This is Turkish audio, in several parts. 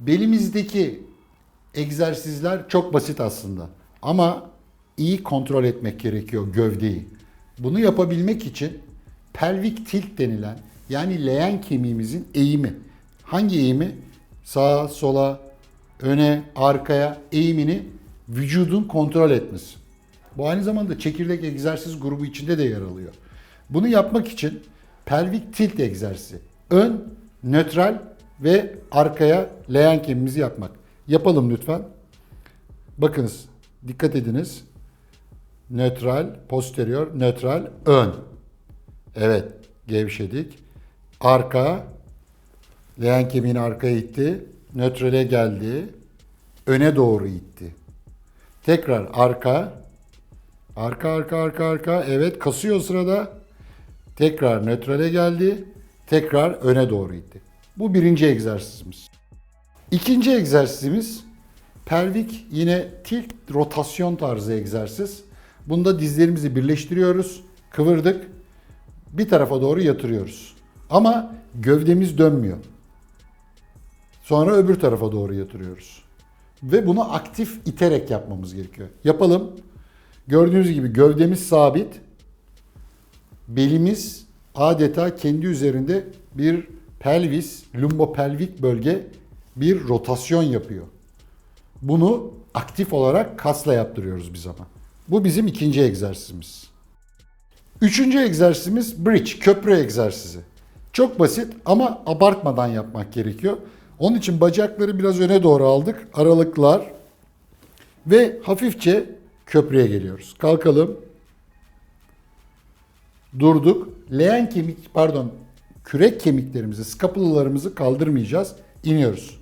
Belimizdeki egzersizler çok basit aslında. Ama iyi kontrol etmek gerekiyor gövdeyi. Bunu yapabilmek için pelvik tilt denilen yani leğen kemiğimizin eğimi. Hangi eğimi? Sağa, sola, öne, arkaya eğimini vücudun kontrol etmesi. Bu aynı zamanda çekirdek egzersiz grubu içinde de yer alıyor. Bunu yapmak için pelvik tilt egzersizi. Ön, nötral ve arkaya leğen kemiğimizi yapmak. Yapalım lütfen. Bakınız, dikkat ediniz. Nötral, posterior, nötral, ön. Evet, gevşedik. Arka, leğen kemiğini arkaya itti. Nötrale geldi. Öne doğru itti. Tekrar arka. Arka, arka, arka, arka. Evet, kasıyor sırada. Tekrar nötrale geldi. Tekrar öne doğru itti. Bu birinci egzersizimiz. İkinci egzersizimiz pelvik yine tilt rotasyon tarzı egzersiz. Bunda dizlerimizi birleştiriyoruz. Kıvırdık. Bir tarafa doğru yatırıyoruz. Ama gövdemiz dönmüyor. Sonra öbür tarafa doğru yatırıyoruz. Ve bunu aktif iterek yapmamız gerekiyor. Yapalım. Gördüğünüz gibi gövdemiz sabit. Belimiz adeta kendi üzerinde bir pelvis, lumbopelvik bölge bir rotasyon yapıyor. Bunu aktif olarak kasla yaptırıyoruz biz ama. Bu bizim ikinci egzersizimiz. Üçüncü egzersizimiz bridge, köprü egzersizi. Çok basit ama abartmadan yapmak gerekiyor. Onun için bacakları biraz öne doğru aldık. Aralıklar ve hafifçe köprüye geliyoruz. Kalkalım. Durduk. Leğen kemik, pardon, kürek kemiklerimizi, skapulalarımızı kaldırmayacağız. İniyoruz.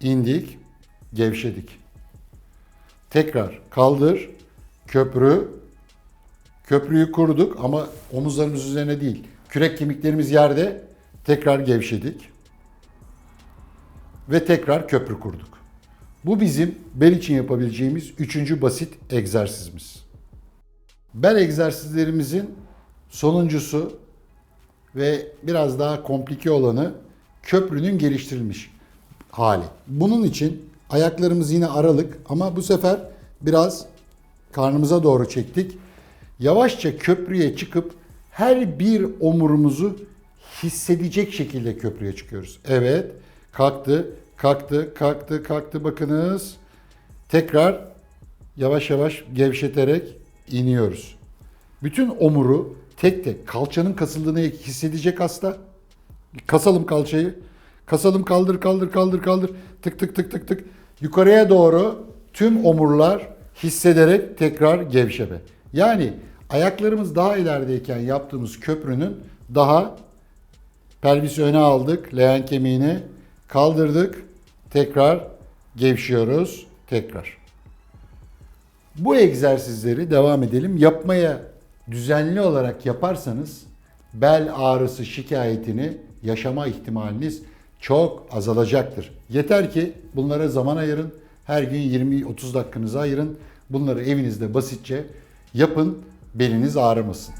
İndik, gevşedik. Tekrar kaldır, köprü, köprüyü kurduk ama omuzlarımız üzerine değil. Kürek kemiklerimiz yerde, tekrar gevşedik. Ve tekrar köprü kurduk. Bu bizim bel için yapabileceğimiz üçüncü basit egzersizimiz. Bel egzersizlerimizin sonuncusu ve biraz daha komplike olanı köprünün geliştirilmiş hali. Bunun için ayaklarımız yine aralık ama bu sefer biraz karnımıza doğru çektik. Yavaşça köprüye çıkıp her bir omurumuzu hissedecek şekilde köprüye çıkıyoruz. Evet, kalktı, kalktı, kalktı, kalktı bakınız. Tekrar yavaş yavaş gevşeterek iniyoruz. Bütün omuru tek tek kalçanın kasıldığını hissedecek hasta. Kasalım kalçayı. Kasalım kaldır kaldır kaldır kaldır. Tık tık tık tık tık. Yukarıya doğru tüm omurlar hissederek tekrar gevşeme. Yani ayaklarımız daha ilerideyken yaptığımız köprünün daha pelvisi öne aldık. Leğen kemiğini kaldırdık. Tekrar gevşiyoruz. Tekrar. Bu egzersizleri devam edelim. Yapmaya düzenli olarak yaparsanız bel ağrısı şikayetini yaşama ihtimaliniz çok azalacaktır. Yeter ki bunlara zaman ayırın. Her gün 20-30 dakikanızı ayırın. Bunları evinizde basitçe yapın. Beliniz ağrımasın.